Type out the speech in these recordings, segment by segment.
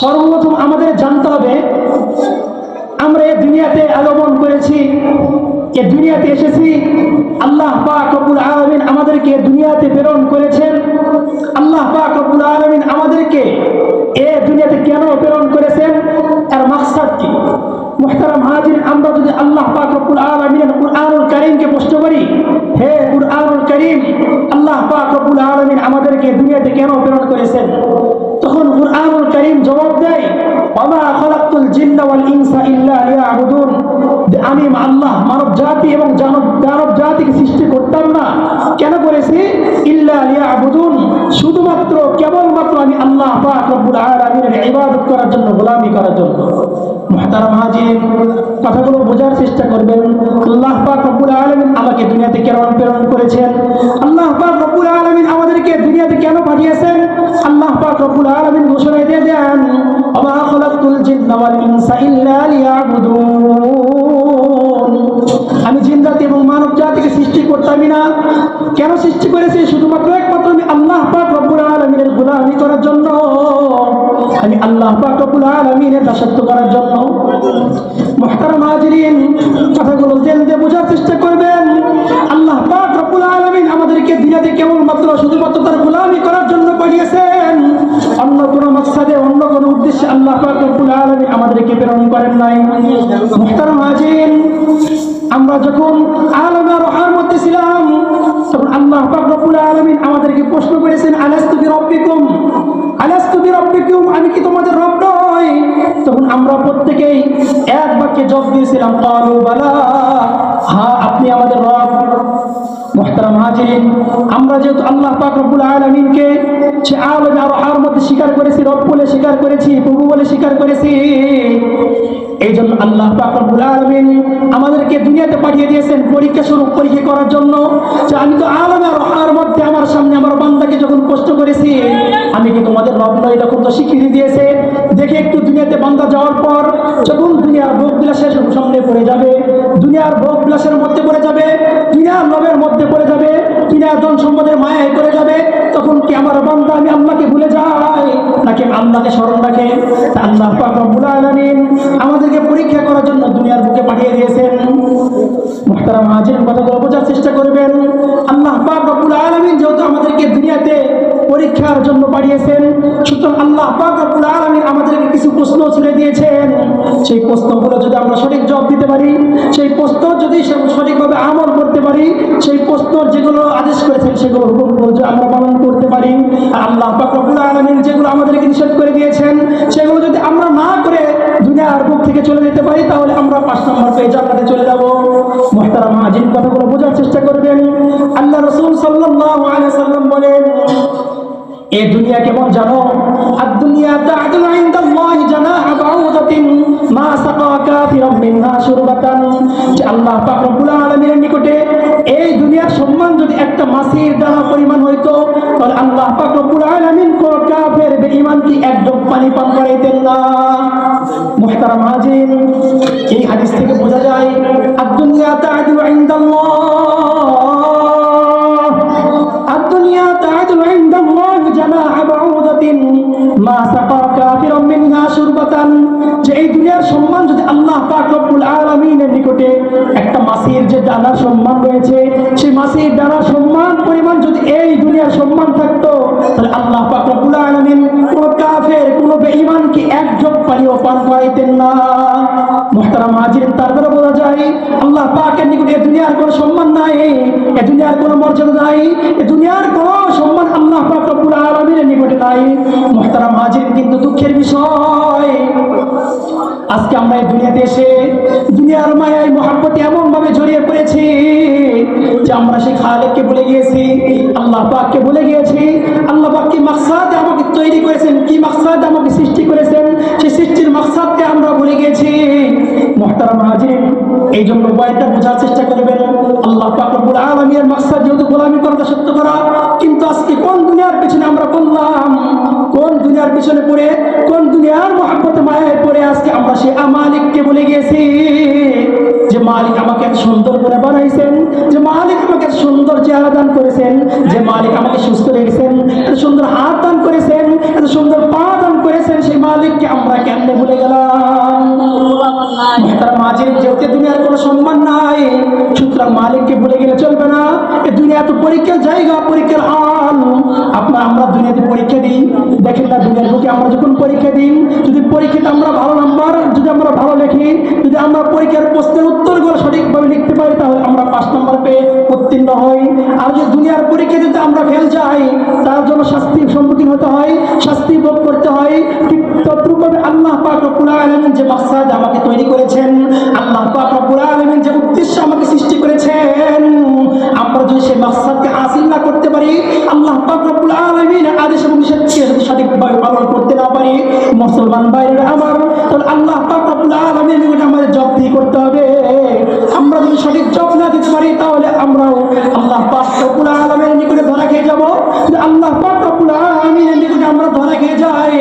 সর্বপ্রথম আমাদের জানতে হবে, আমরা এই দুনিয়াতে আগমন করেছি এ দুনিয়াতে এসেছি, আল্লাহ পাক রব্বুল আলামিন আমাদেরকে দুনিয়াতে প্রেরণ করেছেন। আল্লাহ পাক রব্বুল আলামিন আমাদেরকে এ দুনিয়াতে কেন প্রেরণ করেছেন? তার মাকসাদ কি? মুহতারাম হাজির, আমরা যদি আল্লাহ পাক রব্বুল আলামিনের কুরআনুল করিমকে প্রশ্ন করি, হে কুরআনুল করিম, আল্লাহ পাক রব্বুল আলামিন আমাদেরকে দুনিয়াতে কেন প্রেরণ করেছেন? তখন কুরআনুল কারীম জবাব দেয় ওমা খলাকতুল জিন্না ওয়াল ইনসা ইল্লা লিয়াবুদুন। আমি আল্লাহ জাতি এবং দানব জাতিকে সৃষ্টি করতাম না। কেন করেছি? শুধুমাত্র কেবলমাত্র আমি আল্লাহ ইবাদত করার জন্য, গোলামি করার জন্য। কথাগুলো বোঝার চেষ্টা করবেন। আল্লাহ আমাকে দুনিয়াতে কেন প্রেরণ করেছেন? আল্লাহ পাক আমাদেরকে দুনিয়াতে কেন পাঠিয়েছেন? আল্লাহ পাক রব্বুল আলামিন ঘোষণা দিয়ে দেন আমি জিন জাতি এবং মানব জাতিকে সৃষ্টি করতামই না। কেন সৃষ্টি করেছি? শুধুমাত্র একমাত্র আমি আল্লাহ পাক রব্বুল আলামিনের গোলামি করার জন্য। আমি আল্লাহ পাক রব্বুল আলামিনের দাসত্ব করার জন্য। মুহতারাম হাজিরিন, কথাগুলো জেল দিয়ে বোঝার চেষ্টা করবেন, আল্লাহ পাক রব্বুল আলামিন আমাদেরকে দুনিয়াতে কেবলমাত্র শুধুমাত্র তার গোলামি করার জন্য পাঠিয়েছেন অন্য কোনো মাকসাদে, অন্য কোনো উদ্দেশ্যে আল্লাহ পাক রব্বুল আলামিন আমাদেরকে প্রেরণ করেন নাই। মুহতারাম হাজিরিন আমরা যখন আলমা রহার মধ্যে ছিলাম, তখন আল্লাহ বাবুল আলামিন আমাদেরকে প্রশ্ন করেছেন আলাস্তুবি রব্বিকুম আলাস্তুবি রব্বিকুম আমি কি তোমাদের রব নই? তখন আমরা প্রত্যেকেই এক বাক্যে জব দিয়েছিলাম ক্বালু বালা হ্যাঁ আপনি আমাদের রব। আমরা যেহেতু আল্লাহ পাক রব্বুল আলামিনকে সে আলমে স্বীকার করেছি, রব বলে স্বীকার করেছি, প্রভু বলে স্বীকার করেছি এই জন্য আল্লাহ পাক রব্বুল আমাদেরকে দুনিয়াতে পাঠিয়ে দিয়েছেন পরীক্ষা স্বরূপ পরীক্ষা করার জন্য। যে আমি তো আলমে রহার মধ্যে আমার সামনে আমার বান্দাকে যখন কষ্ট করেছি, আমি কি তোমাদের রব নই তখন তো স্বীকৃতি দিয়েছে? দেখে একটু দুনিয়াতে বান্দা যাওয়ার পর, যখন দুনিয়ার ভোগ বিলাসের সামনে পড়ে যাবে, দুনিয়ার ভোগ বিলাসের মধ্যে পড়ে যাবে, দুনিয়ার লোভের মধ্যে পড়ে যাবে, কিনা ধন সম্পদের মায়ায় পড়ে যাবে, তখন কি আমার বান্দা আমি আল্লাহকে ভুলে যাই? নাকি আল্লাহকে স্মরণ রাখে? আল্লাহ রব্বুল আলামিন আমাদেরকে পরীক্ষা করার জন্য দুনিয়ার বুকে পাঠিয়ে দিয়েছেন। মুহতারাম হাজির কথাগুলো বোঝার চেষ্টা করবেন? আল্লাহ রব্বুল আলামিন যেহেতু আমাদেরকে দুনিয়াতে পরীক্ষার জন্য পাঠিয়েছেন। সুতরাং আল্লাহ পাক রব্বুল আমাদেরকে কিছু প্রশ্ন ছেড়ে দিয়েছেন। সেই প্রশ্নগুলো যদি আমরা সঠিক জবাব দিতে পারি, সেই প্রশ্ন যদি সঠিকভাবে আমল করতে পারি, সেই প্রশ্ন যেগুলো আদেশ করেছেন সেগুলো আমরা পালন করতে পারি। আল্লাহ পাক রব্বুল আলামিন যেগুলো আমাদেরকে নিষেধ করে দিয়েছেন, সেগুলো যদি আমরা না করে দুনিয়ার বুক থেকে চলে যেতে পারি, তাহলে আমরা পাঁচ নম্বর পেয়ে জান্নাতে চলে যাব। মুহতারাম হাজির কথাগুলো বোঝার চেষ্টা করবেন। আল্লাহ রসুল সাল্লাম বলেন এ দুনিয়া কেমন জানো? আর দুনিয়া তা'দুল ইনদাল্লাহি জানাহা বাউদাতিন মা সাকা কাফিরাম মিনহা শুরবাতান। যে আল্লাহ পাক রব্বুল আলামিনের নিকটে এই দুনিয়ার সম্মান যদি একটা মাসির দানা পরিমাণ হইতো, তাহলে আল্লাহ পাক রব্বুল আলামিন কোন কাফের বেঈমান কি এক ডোব পানি পান করাইতেন না। মুহতারাম হাজির এই হাদিস থেকে বোঝা যায় আর দুনিয়া তা'দুল ইনদাল্লাহ। সম্মান আল্লাহ তারপরে বোঝা যায় দুনিয়ার সম্মান নাই দুনিয়ার কোনো মর্যাদা নাই দুনিয়ার কোনো সম্মান নিকটে নাই। কিন্তু দুঃখের বিষয় আজকে আমরা এই দুনিয়াতে এসে দুনিয়ার মায়ায় মহাব্বতে এমন ভাবে জড়িয়ে পড়েছি যে আমরা সেই খালেককে ভুলে গিয়েছি, আল্লাহ পাককে ভুলে গিয়েছি। আল্লাহ পাক কি মাকসাদে আমাকে তৈরি করেছেন? কি মাকসাদে আমাকে সৃষ্টি করেছেন? সেই সৃষ্টির মাকসাদকে আমরা ভুলে গিয়েছি। মুহতারাম হাজির এই জন্য বয়ানটা বোঝার চেষ্টা করবেন। আল্লাহ পাক রব্বুল আলামিনের মাকসাদ যেহেতু গোলামি করা সত্য করা, কিন্তু আজকে কোন দুনিয়ার পিছনে আমরা করলাম দুনিয়ার পিছনে পড়ে কোন দুনিয়ার মহাব্বত মায়ায় পড়ে আজকে আমরা সে আমালিককে বলে গেছি যে মালিক আমাকে এত সুন্দর করে বানাইছেন যে মালিক আমাকে সুন্দর চেহারা দান করেছেন যে মালিক আমাকে সুস্থ রেখেছেন এত সুন্দর হাত দান করেছেন এত সুন্দর পা দান করেছেন সেই মালিককে আমরা কেমনে ভুলে গেলাম? তারা মাঝে যেহেতু দুনিয়ার কোনো সম্মান না দুনিয়া তো পরীক্ষার জায়গা, পরীক্ষার হাল। আপনার আমরা দুনিয়াতে পরীক্ষা দিই। দেখেন না, দুনিয়ার বুকে আমরা যখন পরীক্ষা দিই, যদি পরীক্ষাতে আমরা ভালো নাম্বার যদি আমরা ভালো লিখি, যদি আমরা পরীক্ষার প্রশ্নের উত্তরগুলো সঠিকভাবে লিখতে পারি, তাহলে আমরা পাঁচ নম্বর পেয়ে উত্তীর্ণ হই। আর যদি দুনিয়ার পরীক্ষা যদি আমরা ফেল যাই, তার জন্য শাস্তির সম্মুখীন হতে হয়, শাস্তি ভোগ করতে হয়। ঠিক তদ্রুপভাবে আল্লাহ পাক রব্বুল আলামিন যে মাকসাদ আমাকে তৈরি করেছেন, আল্লাহ পাক রব্বুল আলামিন মুসলমান বাইরে আমার, তাহলে আল্লাহ আমাদের জবাবদিহি করতে হবে। আমরা যদি সঠিক জব না দিতে পারি, তাহলে আমরাও আল্লাহ আলামিনের নিকটে ধরা খেয়ে যাব। আল্লাহ আমরা ধরা খেয়ে যাই,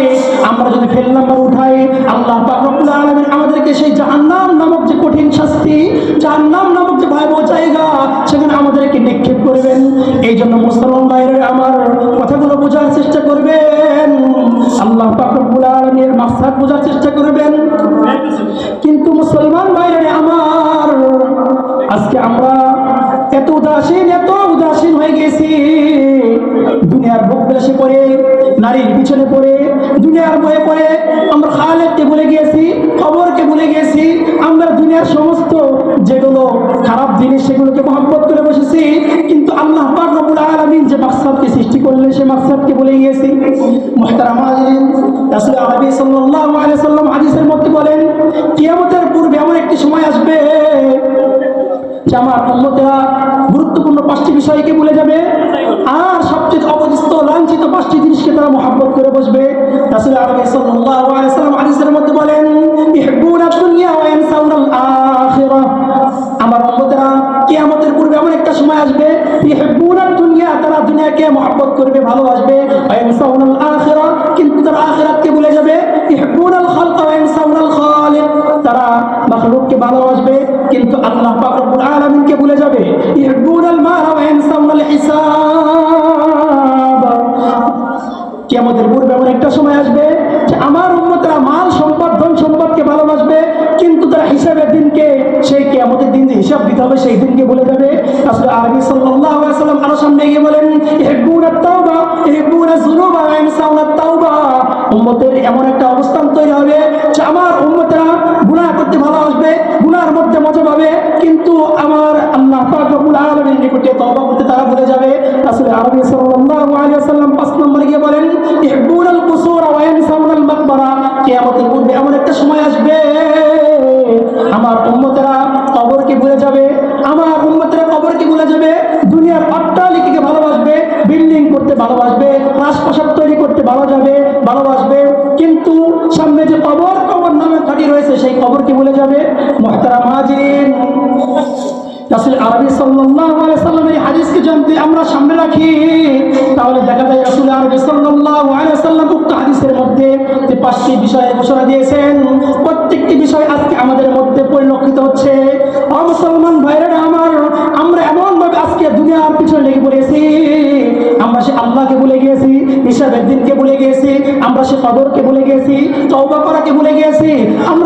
আমরা যদি ফেল নাম্বার উঠাই, আল্লাহ আলামিন আমাদেরকে সেই জাহান্নাম নামক যে কঠিন শাস্তি, জাহান্নাম নামক যে ভয়াবহ জায়গা, সেখানে আমাদেরকে নিক্ষেপ করবেন। এই জন্য মুসলমান বাইরের আমার কথাগুলো বোঝার চেষ্টা করবেন। আল্লাহ পাক রব্বুল আলামিনের মাকসাদ বোঝার চেষ্টা করবেন। কিন্তু মুসলমান বাইরে আমার, আজকে আমরা এত উদাসীন এত উদাসীন হয়ে গেছি। দুনিয়ার ভোগ বিলাসে পড়ে নারীর পিছনে পড়ে, দুনিয়ার বয়ে পড়ে আমরা খালেককে ভুলে গিয়েছি খবরকে ভুলে গিয়েছি আমরা দুনিয়ার সমস্ত যেগুলো খারাপ জিনিস, সেগুলোকে মহব্বত করে বসেছি। কিন্তু আল্লাহ পাক আলামিন যে মাকসাদকে সৃষ্টি করলেন সেই মাকসাদকে ভুলে গিয়েছি। মুহতারাম হাদিসের মধ্যে বলেন, কিয়ামতের পূর্বে এমন একটি সময় আসবে, যে আমার উম্মতেরা গুরুত্বপূর্ণ পাঁচটি বিষয়কে ভুলে যাবে। আর সবচেয়ে অবদিষ্ট লাঞ্ছিত পাঁচটি জিনিসকে তারা মহাব্বত করে বসবে। রাসূল আরবি সাল্লাল্লাহু আলাইহি সাল্লাম হাদিসের মধ্যে বলেন আমার উম্মতেরা কিয়ামতের পূর্বে এমন একটা সময় আসবে দুনিয়া তারা দুনিয়াকে মহাব্বত করবে, ভালোবাসবে কিন্তু তারা আখিরাতকে ভুলে যাবে হিসাব আমার উম্মতরা মাল সম্পদ, ধন সম্পদকে ভালোবাসবে, কিন্তু তারা হিসাবের দিনকে সেই কিয়ামতের দিন যে হিসাব দিতে হবে, সেই দিনকে ভুলে যাবে, আসলে আরবি সাল্লাম আরও সামনে গিয়ে বলেন এমন একটা অবস্থান তৈরি হবে, যে আমার করতে ভালোবাসবে মধ্যে মজা পাবে, কিন্তু আমার আল্লাহ নিকটে করতে তারা ভুলে যাবে। আসলে আরবি সাল্লাল্লাহু পাঁচ গিয়ে বলেন কিয়ামতের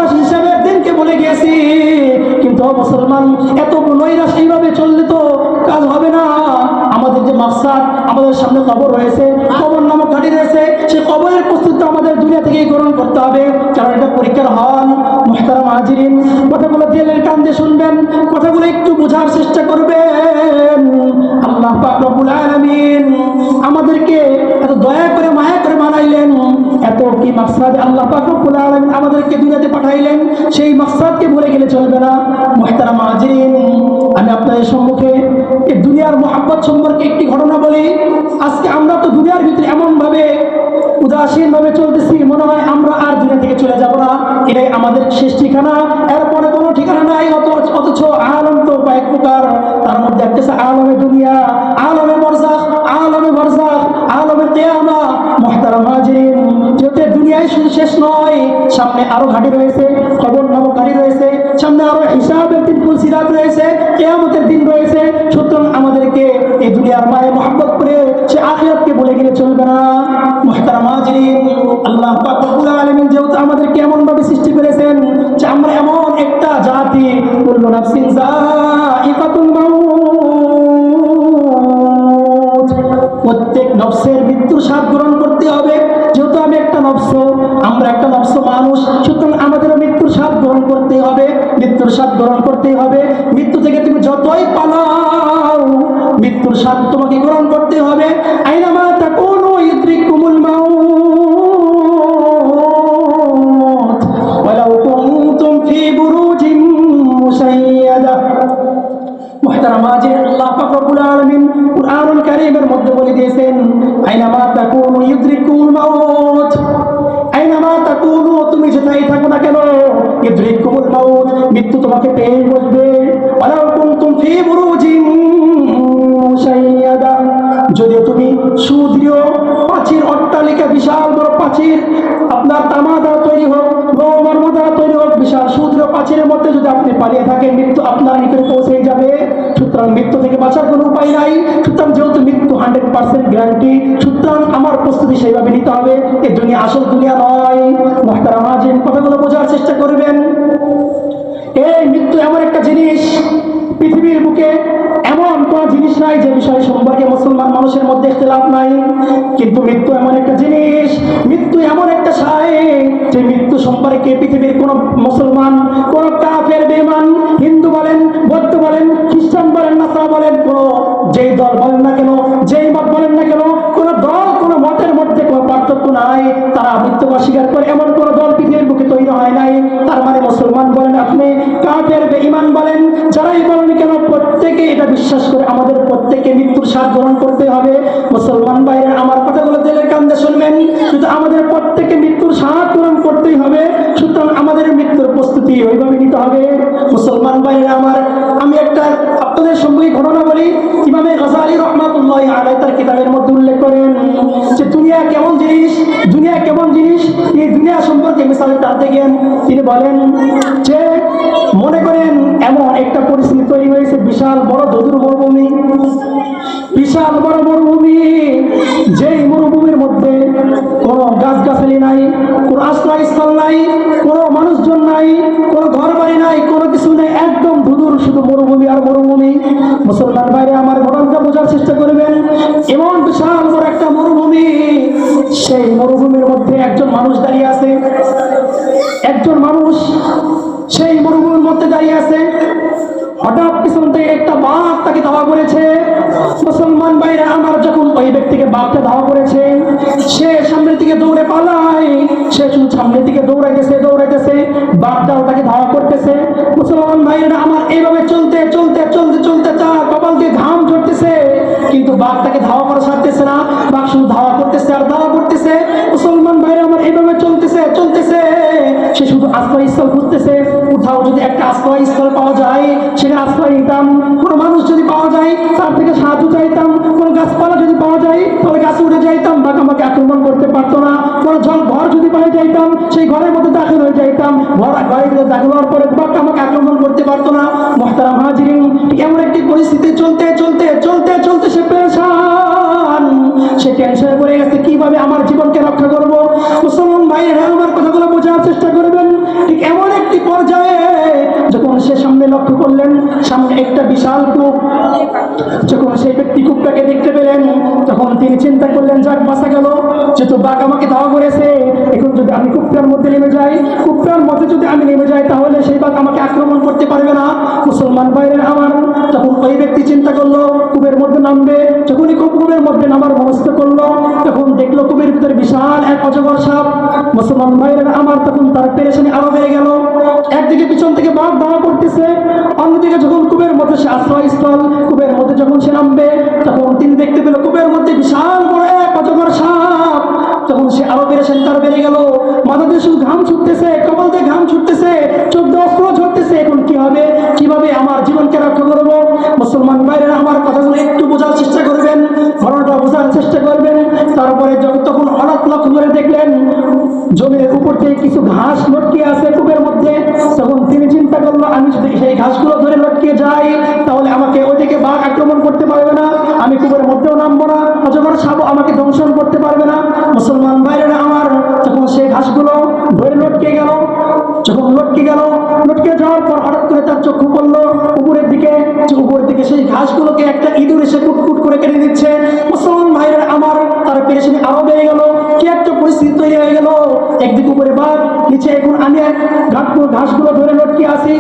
রাসূল দিনকে ভুলে গিয়েছি কিন্তু মুসলমান এত নৈরাশ এইভাবে চললে তো কাজ হবে না? আমাদের যে মাকসাদ, আমাদের সামনে কবর রয়েছে, কবর নামক ঘাটি রয়েছে, সে কবরের প্রস্তুতি আমাদের দুনিয়া থেকেই গ্রহণ করতে হবে। কারণ এটা পরীক্ষার হল, মোহতারাম হাজিরিন, কথাগুলো দিয়ে কান দিয়ে শুনবেন, কথাগুলো একটু বোঝার চেষ্টা করবেন। আল্লাহ আমাদেরকে এত দয়া করে, মায়া করে কি মাকসাদ আল্লাহ পাকুল আমাদেরকে দুনিয়াতে পাঠাইলেন, সেই মাকসাদকে ভুলে গেলে চলবে না। মহতারা হাজিরিন, আমি আপনাদের সম্মুখে এই দুনিয়ার মোহাব্বত সম্পর্কে একটি ঘটনা বলি। আজকে আমরা তো দুনিয়ার ভিতরে এমনভাবে উদাসীনভাবে উদাসীন ভাবে চলতেছি, মনে হয় আমরা আর দুনিয়া থেকে চলে যাব না। এটাই আমাদের শেষ ঠিকানা। এরপরে ঠিকানা নাই, অথচ আলম তো কয়েক প্রকার, তার মধ্যে একটা আলমে দুনিয়া, আলমে বরজাখ আলমে বরজাখ আলমে কেয়ামা মুহতারাম যেহেতু দুনিয়ায় শুধু শেষ নয়, সামনে আরও ঘাটি রয়েছে, খবর নামক ঘাটি রয়েছে, সামনে আরও হিসাবের দিন ফুলসিরাত রয়েছে, কেয়ামতের দিন রয়েছে। সুতরাং আমাদেরকে এই দুনিয়ার মায়ে মহাব্বত করে সে আখিরাতকে বলে গেলে চলবে না। মুহতারাম হাজিরিন, আল্লাহ আলামিন যেহেতু আমাদেরকে এমন ভাবে সৃষ্টি করেছেন যে আমরা কুল্লু নাফসিন যায়িকাতুল মাউত। প্রত্যেক নফসের মৃত্যুর স্বাদ গ্রহণ করতে হবে। যেহেতু আমি একটা নফস, আমরা একটা নফস মানুষ, সুতরাং আমাদেরও মৃত্যুর স্বাদ গ্রহণ করতে হবে। মৃত্যুর স্বাদ গ্রহণ করতে হবে। মৃত্যু থেকে তুমি যতই পালাও, মৃত্যুর স্বাদ তোমাকে গ্রহণ করতে হবে। আইনামা তাকুনু মৃত্যু তোমাকে পেয়ে মুশাইয়াদা। যদিও তুমি সুদৃঢ় প্রাচীর অট্টালিকা, বিশাল বড় প্রাচীর আপনার তামা দ্বারা তৈরি হোক রোমার্ম দ্বারা তৈরি হোক, বিশাল সুদৃঢ় প্রাচীরের মধ্যে যদি আপনি পালিয়ে থাকেন, মৃত্যু আপনার নিকটে পৌঁছে যাবে। সুতরাং মৃত্যু থেকে বাঁচার কোনো উপায় নাই। সুতরাং যেহেতু মৃত্যু হান্ড্রেড পার্সেন্ট গ্যারান্টি, সুতরাং আমার প্রস্তুতি সেইভাবে নিতে হবে। এর দুনিয়া আসল দুনিয়া নয়। মহতারাম আজিম কথাগুলো বোঝার চেষ্টা করবেন। এই মৃত্যু এমন একটা জিনিস, পৃথিবীর বুকে এমন কোন জিনিস নাই যে বিষয় সম্পর্কে মুসলমান মানুষের মধ্যে ইখতিলাফ নাই। কিন্তু মৃত্যু এমন একটা জিনিস, মৃত্যু এমন একটা সায় যে মৃত্যু সম্পর্কে পৃথিবীর কোন মুসলমান, কোন কাফের বেমান হিন্দু বলেন, বৌদ্ধ বলেন, খ্রিস্টান বলেন, নাসরা বলেন, কোন যেই দল বলেন না কেন, যেই মত বলেন না কেন, কোন দল, কোন মতের মধ্যে কোনো পার্থক্য নাই। তারা মৃত্যু অস্বীকার করে এমন কোন দল পৃথিবীর বুকে তৈরি হয় নাই। আপনি কাফের, বেঈমান বলেন, যারাই বলেন কেন প্রত্যেকে এটা বিশ্বাস করে আমাদের প্রত্যেকে মৃত্যুর স্বাদ গ্রহণ করতে হবে। মুসলমান বাইরে আমার কথাগুলো দিলের কান্দে শুনবেন। কিন্তু আমাদের প্রত্যেকে মৃত্যুর স্বাদ গ্রহণ করতেই হবে। সুতরাং আমাদের মৃত্যুর প্রস্তুতি ওইভাবে নিতে হবে। মুসলমান বাইরে আমার, আমি একটা আপনাদের সঙ্গে ঘটনা বলি। ইমামে গজালি রহমাতুল্লাহ আলাই তার কিতাবের মধ্যে উল্লেখ করেন যে দুনিয়া কেমন জিনিস, দুনিয়া কেমন জিনিস, এই দুনিয়া সম্পর্কে মিসালে টানতে গেন তিনি বলেন যে মনে করেন এমন একটা পরিস্থিতি তৈরি হয়েছে, বিশাল বড় ধুধুর মরুভূমি। বিশাল বড় মরুভূমি, যেই মরুভূমির মধ্যে কোনো গাছগাছালি নাই, কোনো আশ্রয়স্থল নাই, কোনো মানুষজন নাই, কোনো ঘর বাড়ি নাই, কোনো কিছু নেই, একদম ধুধুর শুধু মরুভূমি আর মরুভূমি। মুসলমান বাইরে আমার ঘটনাটা বোঝার চেষ্টা করবেন। এমন বিশাল বড় সেই মরুভূমির মধ্যে একজন মানুষ দাঁড়িয়ে আছে। একজন মানুষ সেই মরুভূমির মধ্যে দাঁড়িয়ে আছে। হঠাৎ পিছন থেকে একটা বাঘ তাকে ধাওয়া করেছে। মুসলমান ভাইরা, আমার যখন ওই ব্যক্তিকে বাঘটা ধাওয়া করেছে, সে সামনের দিকে দৌড়ে পালায়। সে শুধু সামনের দিকে দৌড়াইতেছে দৌড়াইতেছে, বাঘটাও তাকে ধাওয়া করতেছে। মুসলমান ভাইরা, আমার এইভাবে চলতে চলতে চলতে চলতে চার কপাল দিয়ে ঘাম ঝরতেছে। কিন্তু বাঘ তাকে ধাওয়া করা ছাড়তেছে না। বাঘ শুধু ধাওয়া করতেছে আর ধাওয়া করতেছে এইভাবে চলতেছে চলতেছে। সে শুধু আশ্রয়স্থল খুঁজতেছে। কোথাও যদি একটা আশ্রয়স্থল পাওয়া যায় সেখানে আশ্রয় নিতাম। কোনো মানুষ যদি পাওয়া যায়, তার থেকে সাহায্য চাইতাম। কোনো গাছপালা যদি পাওয়া যায়, তাহলে গাছে উঠে যাইতাম বা আমাকে আক্রমণ করতে পারতো না। কোনো জল ঘর যদি পাওয়া যাইতাম, সেই ঘরের মধ্যে দাখিল হয়ে যাইতাম। ঘর ঘরের ভিতরে দাখিল হওয়ার পরে বাঘ আমাকে আক্রমণ করতে পারতো না। মহতারাম হাজিরিন এমন একটি পরিস্থিতি চলতে চলতে চলতে চলতে সে পেরেশান। সে টেনশনে পড়ে গেছে, কীভাবে আমার একটা বিশাল কূপ। যখন সেই ব্যক্তি কূপটাকে দেখতে পেলেন, তখন তিনি চিন্তা করলেন, যাক, বাঁচা গেল। যেহেতু বাঘ আমাকে ধাওয়া করেছে, এখন যদি আমি কূপটার মধ্যে নেমে যাই, কূপটার মধ্যে যদি আমি নেমে যাই, তাহলে সেই বাঘ আমাকে আক্রমণ করতে পারবে না। মুসলমান বাইরের আমার, তখন ওই ব্যক্তি চিন্তা করল, কূপের মধ্যে নামবে। যখনই কূপ কূপের মধ্যে নামার মনস্থ করল, তখন দেখল কূপের ভিতরে বিশাল এক অজগর সাপ। মুসলমান ভাইয়ের আমার তখন তার পেরেশানি আরও বেড়ে গেল। একদিকে পিছন থেকে বাঘ ধাওয়া করতেছে, অন্যদিকে যখন মধ্যে সে আশ্রয়স্থল কূপের মধ্যে যখন সে নামবে, তখন তিনি দেখতে পেল কূপের মধ্যে বিশাল বড় এক অজগর সাপ। তখন সে আরও পেরেশানি তার বেড়ে গেল। মাথা দিয়ে শুধু ঘাম ছুটতেছে কপাল দিয়ে ঘাম ছুটতেছে চোখ দিয়ে অস্ত্র ঝরতেছে। এখন কি হবে? কীভাবে আমার জীবনকে রক্ষা করব? মুসলমান বাইরে আমার কথাগুলো একটু বোঝার চেষ্টা করবেন, ঘটনাটা বোঝার চেষ্টা করবেন। তারপরে যখন তখন হঠাৎ লক্ষ্য করে দেখলেন, জমির উপর থেকে কিছু ঘাস লটকে আছে কূপের মধ্যে। তখন তিনি চিন্তা করল সেই ঘাসগুলো ধরে লটকে যাই তাহলে আমাকে ওইদিকে বাঘ আক্রমণ করতে পারবে না, আমি কুকুরের মধ্যেও নামবো না, অজগর সাপ আমাকে দংশন করতে পারবে না। মুসলমান বাইরেরা আমার, যখন সেই ঘাসগুলো ধরে লটকে গেল, যখন লটকে গেল, লটকে যাওয়ার পর হঠাৎ করে তার চক্ষু করল উপরের দিকে উপরের দিকে সেই ঘাসগুলোকে নিচে এখন আমি ঘাটগুলো ঘাসগুলো ধরে লটকে আসি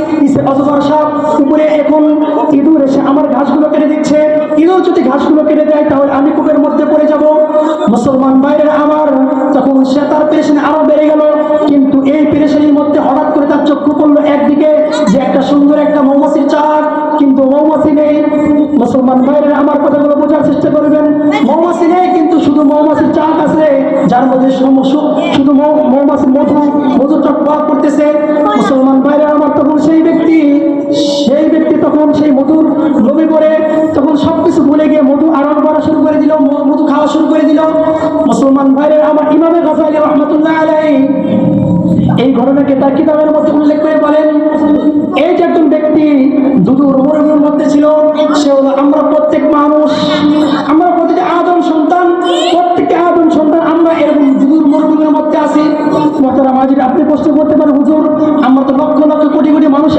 অজগর সাপ উপরে এখন ইঁদুর এসে যার মধ্যে শুধু মৌ- মৌমাছির মধু মধু চটপাট করতেছে। মুসলমান বাইরে আমার তখন সেই ব্যক্তি সেই ব্যক্তি তখন সেই মধুর লোভে পড়ে, তখন সবকিছু ভুলে গিয়ে মধু আরাম করা শুরু করে দিল মধু খাওয়া শুরু করে দিল। মুসলমান বাইরে আমার ইমামে গাজালি রহমতুল্লাহ আলাই এই ঘটনাকে তার কিতাবের মধ্যে উল্লেখ করে বলেন, এই যে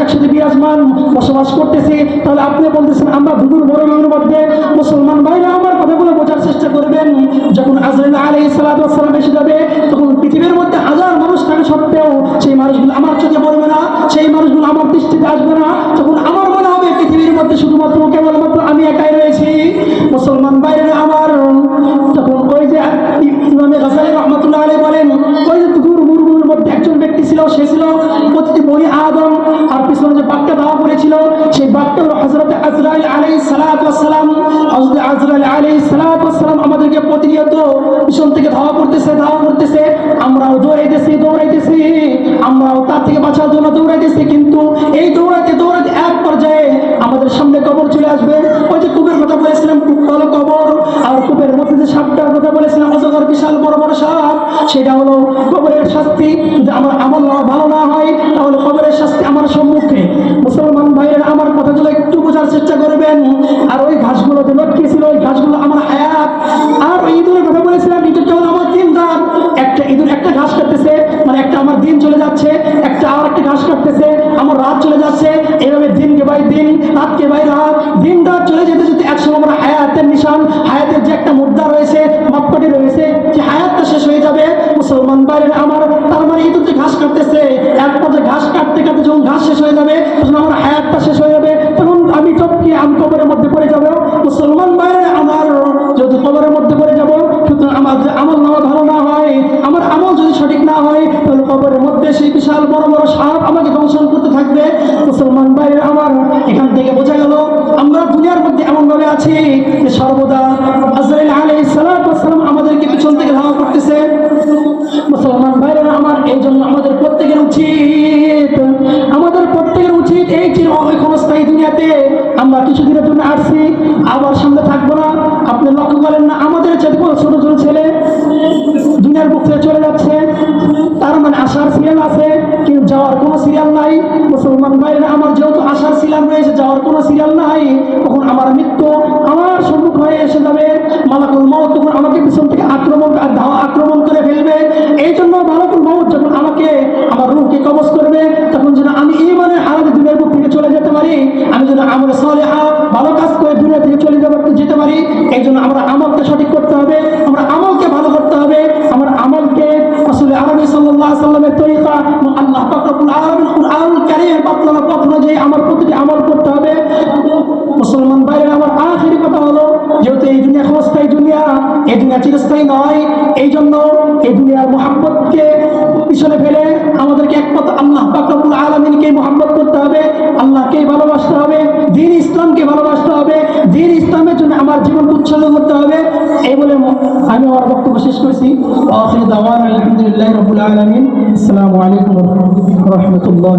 একসাথে বিরাজমান, বসবাস করতেছে, তাহলে আপনি বলতেছেন, আমরা মুসলমান ভাইরা আমার কথাগুলো বোঝার চেষ্টা করবেন। যখন আলী সালাম এসে যাবে, তখন পৃথিবীর মধ্যে হাজার মানুষ থাকা সত্ত্বেও, সেই মানুষগুলো আমার চোখে পড়বে না, সেই মানুষগুলো আমার দৃষ্টিতে আসবে না। তখন আমার মনে হবে পৃথিবীর মধ্যে শুধুমাত্র কেবলমাত্র আমি একাই রয়েছি। সেই হজরত আজরাইল আলী সালাম হজরত আজরাইল আলী সালাম আমাদেরকে প্রতিনিয়ত পিছন থেকে ধাওয়া করতেছে ধাওয়া করতেছে। আমরাও দৌড়াইতেছি দৌড়াইতেছি। আমরাও তার থেকে বাঁচার জন্য দৌড়াইতেছি। কিন্তু এই দৌড়াতে দৌড়াতে এক পর্যায়ে আমাদের সামনে কবর চলে আসবে। রাত চলে যাচ্ছে এইভাবে দিনকে বাই দিন, রাতকে বাই রাত দিন রাত চলে যেতে যেতে একসময় আমার হায়াতের নিশান, হায়াতের যে একটা মুদ্রা রয়েছে, মাপকাঠি রয়েছে, যে হায়াতটা শেষ হয়ে যাবে, মুসলমান বাইরের আমার, তার মানে ইঁদুর যে ঘাস কাটতেছে এক পর্যায়ে ঘাস কাটতে কাটতে যখন ঘাস শেষ হয়ে যাবে, তখন আমার হায়াতটা শেষ হয়ে যাবে, তখন আমি চটকে আমি কবরের মধ্যে পড়ে যাব, মুসলমান বাইরে আমার, যদি কবরের মধ্যে পড়ে যাব, সুতরাং আমার যে আমল নামা ভালো না হয়, আমার আমল যদি সঠিক না হয়, তাহলে কবরের মধ্যে সেই বিশাল বড় থাকবে। মুসলমান বাইরে আমার, এখান থেকে বোঝা গেল, আমরা দুনিয়ার মধ্যে এমন ভাবে আছি যে সর্বদা আজরাইল আলাইহিস সালাম আমাদেরকে পিছন থেকে ধাওয়া করতেছে। মুসলমান ভাইরা আমার, এই জন্য আমাদের প্রত্যেকের উচিত, আমাদের প্রত্যেকের উচিত এই ক্ষণস্থায়ী দুনিয়াতে আমরা কিছুদিনের জন্য আসছি, আবার সামনে থাকব না। আপনি লক্ষ্য করেন না, আমাদের ছোট ছোট ছোট ছেলে দুনিয়ার বুক থেকে চলে যাচ্ছে, তার মানে আসার সিরিয়াল আছে। এসে যাওয়ার কোনো সিরিয়াল নাই। তখন আমার মৃত্যু আমার সম্মুখ হয়ে এসে যাবে। মালাকুল মত তখন আমাকে পিছন থেকে আক্রমণ ধাওয়া আক্রমণ করে ফেলবে। এই জন্য মালাকুল মত যখন আমাকে, আমার রুহকে কবজ করবে, তখন যেন আমি এই মানে আলাদা দুনিয়ার বুক থেকে চলে যেতে পারি, আমি যেন আমার সলেহা, ভালো কাজ করে দুনিয়া থেকে চলে যাবার যেতে পারি এই জন্য আমরা আমলকে এই দুনিয়া চিরস্থায়ী নয়। এই জন্য এই দুনিয়ার মোহাম্মতকে পিছনে ফেলে আমাদেরকে একমাত্র আল্লাহ পাকরুল আলমিনকে মোহাম্মত করতে হবে, আল্লাহকে ভালোবাসতে হবে, দিন ইসলামকে ভালোবাসতে হবে, দিন ইসলামের জন্য আমার জীবন উৎসর্গ করতে হবে। এই বলে আমি আমার বক্তব্য শেষ করছি। আলহামদুলিল্লাহ রবুল আলমিন। আসসালামু আলাইকুম রহমতুল্লাহ